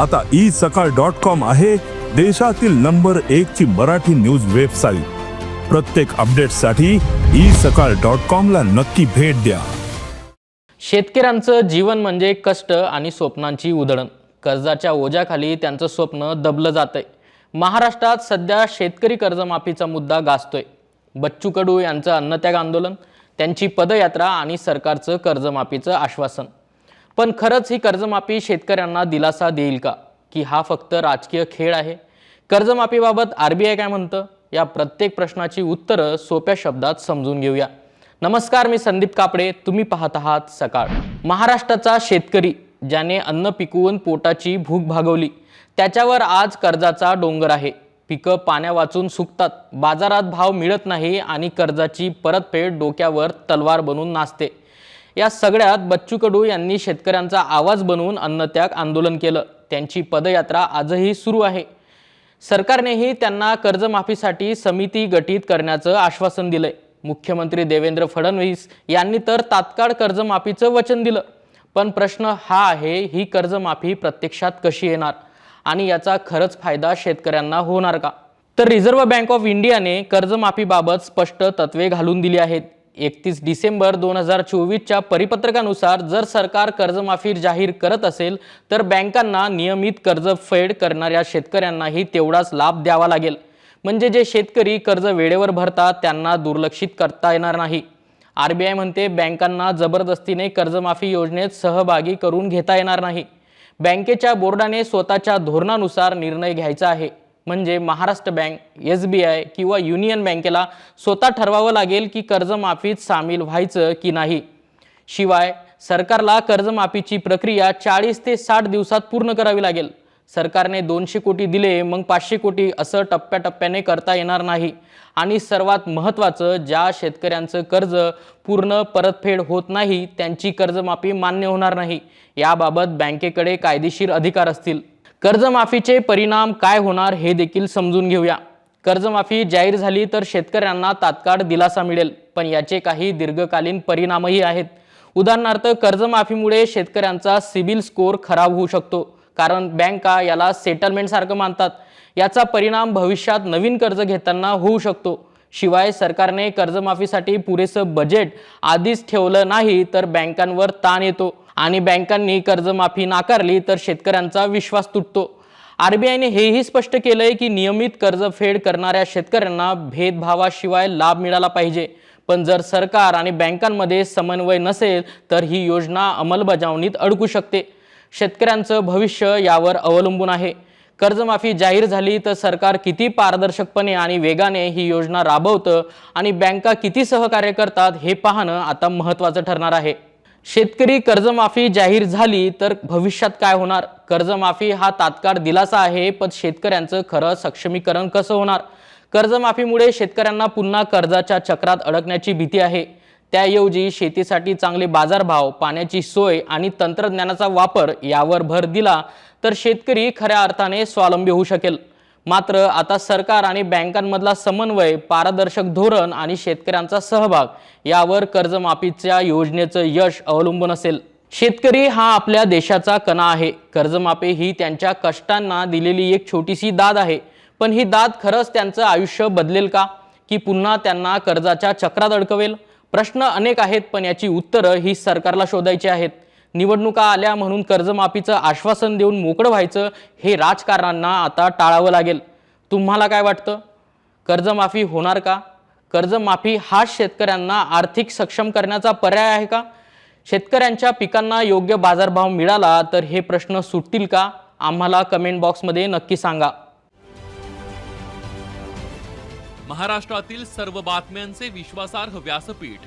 आता ई सकाळ dot com आहे देशातील नंबर एक ची मराठी न्यूज वेबसाईट. प्रत्येक अपडेटसाठी ई सकाळ डॉट कॉम ला नक्की भेट द्या. शेतकऱ्यांचं जीवन म्हणजे कष्ट आणि स्वप्नांची उधळण. कर्जाच्या ओझ्याखाली त्यांचं स्वप्न दबलं जातंय. महाराष्ट्रात सध्या शेतकरी कर्जमाफीचा मुद्दा गाजतोय. बच्चू कडू यांचं अन्नत्याग आंदोलन त्यांची पदयात्रा आणि सरकारचं कर्जमाफीचं आश्वासन. पण खरंच ही कर्जमाफी शेतकऱ्यांना दिलासा देईल का? की हा फक्त राजकीय खेळ आहे? कर्जमाफीबाबत आर बी आय काय म्हणतं? या प्रत्येक प्रश्नाची उत्तरं सोप्या शब्दात समजून घेऊया. नमस्कार मी संदीप कापडे. तुम्ही पाहत आहात सकाळ. महाराष्ट्राचा शेतकरी ज्याने अन्न पिकवून पोटाची भूक भागवली त्याच्यावर आज कर्जाचा डोंगर आहे. पिकं पाण्या वाचून सुकतात. बाजारात भाव मिळत नाही आणि कर्जाची परतफेड डोक्यावर तलवार बनून नाचते या सगळ्यात बच्चू कडू यांनी शेतकऱ्यांचा आवाज बनवून अन्नत्याग आंदोलन केलं. त्यांची पदयात्रा आजही सुरू आहे. सरकारनेही त्यांना कर्जमाफीसाठी समिती गठीत करण्याचं आश्वासन दिलंय. मुख्यमंत्री देवेंद्र फडणवीस यांनी तर तात्काळ कर्जमाफीचं वचन दिलं. पण प्रश्न हा आहे ही कर्जमाफी प्रत्यक्षात कशी येणार? आणि याचा खरंच फायदा शेतकऱ्यांना होणार का? तर रिझर्व्ह बँक ऑफ इंडियाने कर्जमाफीबाबत स्पष्ट तत्वे घालून दिली आहेत. एकतीस डिसेंबर दोन हजार चोवीसच्या परिपत्रकानुसार जर सरकार कर्जमाफी जाहीर करत असेल तर बँकांना नियमित कर्जफेड करणाऱ्या शेतकऱ्यांनाही तेवढाच लाभ द्यावा लागेल. म्हणजे जे शेतकरी कर्ज वेळेवर भरतात त्यांना दुर्लक्षित करता येणार नाही. आर बी आय म्हणते बँकांना जबरदस्तीने कर्जमाफी योजनेत सहभागी करून घेता येणार नाही. बँकेच्या बोर्डाने स्वतःच्या धोरणानुसार निर्णय घ्यायचा आहे. म्हणजे Maharashtra bank S B I किंवा युनियन बँकेला स्वतः ठरवावं लागेल की कर्जमाफीत सामील व्हायचं की नाही. शिवाय सरकारला कर्जमाफीची प्रक्रिया चाळीस ते साठ दिवसात पूर्ण करावी लागेल. सरकारने दोनशे कोटी दिले मग पाचशे कोटी असं टप्प्याटप्प्याने करता येणार नाही. आणि सर्वात महत्त्वाचं ज्या शेतकऱ्यांचं कर्ज पूर्ण परतफेड होत नाही त्यांची कर्जमाफी मान्य होणार नाही. याबाबत बँकेकडे कायदेशीर अधिकार असतील. कर्जमाफीचे परिणाम काय होणार हे देखील समजून घेऊया. कर्जमाफी जाहीर झाली तर शेतकऱ्यांना तात्काळ दिलासा मिळेल पण याचे काही दीर्घकालीन परिणामही आहेत. उदाहरणार्थ कर्जमाफीमुळे शेतकऱ्यांचा सिबिल स्कोअर खराब होऊ शकतो कारण बँका याला सेटलमेंटसारखं मानतात. याचा परिणाम भविष्यात नवीन कर्ज घेताना होऊ शकतो. शिवाय सरकारने कर्जमाफीसाठी पुरेसं बजेट आधीच ठेवलं नाही तर बँकांवर ताण येतो. आणि बँकांनी कर्जमाफी नाकारली तर शेतकऱ्यांचा विश्वास तुटतो. आर बी आयने हेही स्पष्ट केलंय की नियमित कर्जफेड करणाऱ्या शेतकऱ्यांना भेदभावाशिवाय लाभ मिळाला पाहिजे. पण जर सरकार आणि बँकांमध्ये समन्वय नसेल तर ही योजना अंमलबजावणीत अडकू शकते. शेतकऱ्यांचं भविष्य यावर अवलंबून आहे. कर्जमाफी जाहीर झाली तर सरकार किती पारदर्शकपणे आणि वेगाने ही योजना राबवतं आणि बँका किती सहकार्य करतात हे पाहणं आता महत्त्वाचं ठरणार आहे. शेतकरी कर्जमाफी जाहीर झाली तर भविष्यात काय होणार? कर्जमाफी हा तात्काळ दिलासा आहे पण शेतकऱ्यांचं खरं सक्षमीकरण कसं होणार? कर्जमाफीमुळे शेतकऱ्यांना पुन्हा कर्जाच्या चक्रात अडकण्याची भीती आहे. त्याऐवजी शेतीसाठी चांगले बाजारभाव पाण्याची सोय आणि तंत्रज्ञानाचा वापर यावर भर दिला तर शेतकरी खऱ्या अर्थाने स्वावलंबी होऊ शकेल. मात्र आता सरकार आणि बँकांमधला समन्वय पारदर्शक धोरण आणि शेतकऱ्यांचा सहभाग यावर कर्जमाफीच्या योजनेचं यश अवलंबून असेल. शेतकरी हा आपल्या देशाचा कणा आहे. कर्जमाफी ही त्यांच्या कष्टांना दिलेली एक छोटीशी दाद आहे. पण ही दाद खरंच त्यांचं आयुष्य बदलेल का? की पुन्हा त्यांना कर्जाच्या चक्रात अडकवेल? प्रश्न अनेक आहेत पण याची उत्तरं ही सरकारला शोधायची आहेत. निवडणुका आल्या म्हणून कर्जमाफीचं आश्वासन देऊन मोकळं व्हायचं हे राजकारणांना आता टाळावं लागेल. तुम्हाला काय वाटतं? कर्जमाफी होणार का? कर्जमाफी हा शेतकऱ्यांना आर्थिक सक्षम करण्याचा पर्याय आहे का? शेतकऱ्यांच्या पिकांना योग्य बाजारभाव मिळाला तर हे प्रश्न सुटतील का? आम्हाला कमेंट बॉक्समध्ये नक्की सांगा. महाराष्ट्रातील सर्व बातम्यांचे विश्वासार्ह व्यासपीठ